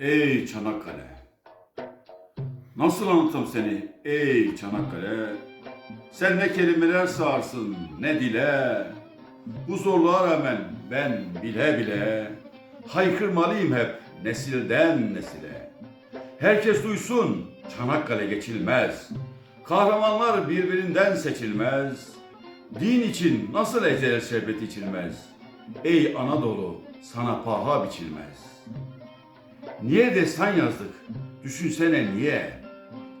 Ey Çanakkale! Nasıl anlatım seni ey Çanakkale? Sen ne kelimeler sağarsın ne dile. Bu zorluğa rağmen ben bile bile haykırmalıyım hep nesilden nesile. Herkes duysun Çanakkale geçilmez. Kahramanlar birbirinden seçilmez. Din için nasıl ecel şerbet içilmez. Ey Anadolu sana paha biçilmez. Niye destan yazdık? Düşünsene niye?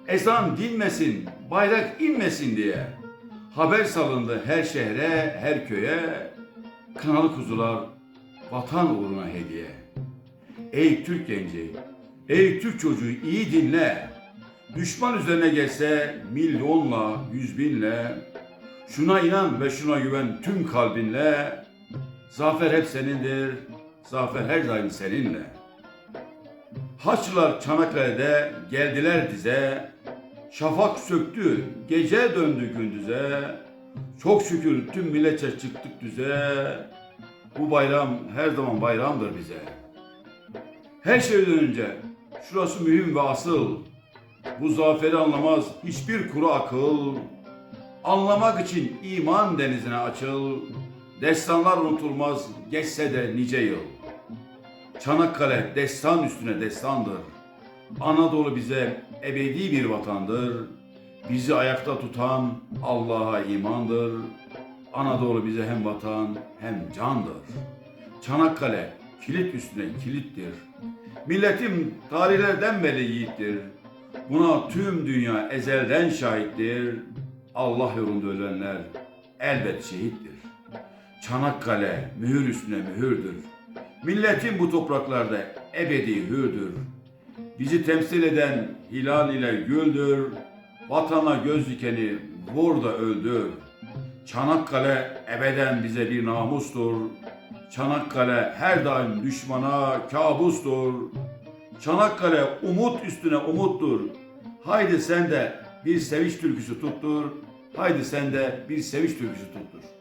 Ezan dinmesin, bayrak inmesin diye. Haber salındı her şehre, her köye. Kanalı kuzular vatan uğruna hediye. Ey Türk genci, ey Türk çocuğu iyi dinle. Düşman üzerine gelse milyonla, yüz binle. Şuna inan ve şuna güven tüm kalbinle. Zafer hep senindir, zafer her daim seninle. Haçlılar Çanakkale'de geldiler dize. Şafak söktü, gece döndü gündüze. Çok şükür tüm milletçe çıktık düze. Bu bayram her zaman bayramdır bize. Her şeyden önce şurası mühim ve asıl. Bu zaferi anlamaz hiçbir kuru akıl. Anlamak için iman denizine açıl. Destanlar unutulmaz geçse de nice yıl. Çanakkale destan üstüne destandır. Anadolu bize ebedi bir vatandır. Bizi ayakta tutan Allah'a imandır. Anadolu bize hem vatan hem candır. Çanakkale kilit üstüne kilittir. Milletim tarihlerden beri yiğittir. Buna tüm dünya ezelden şahittir. Allah yolunda ölenler elbet şehittir. Çanakkale mühür üstüne mühürdür. Milletin bu topraklarda ebedi hürdür. Bizi temsil eden hilal ile güldür. Vatana göz dikeni vur öldür. Çanakkale ebeden bize bir namustur. Çanakkale her daim düşmana kabustur. Çanakkale umut üstüne umuttur. Haydi sen de bir sevinç türküsü tuttur. Haydi sen de bir sevinç türküsü tuttur.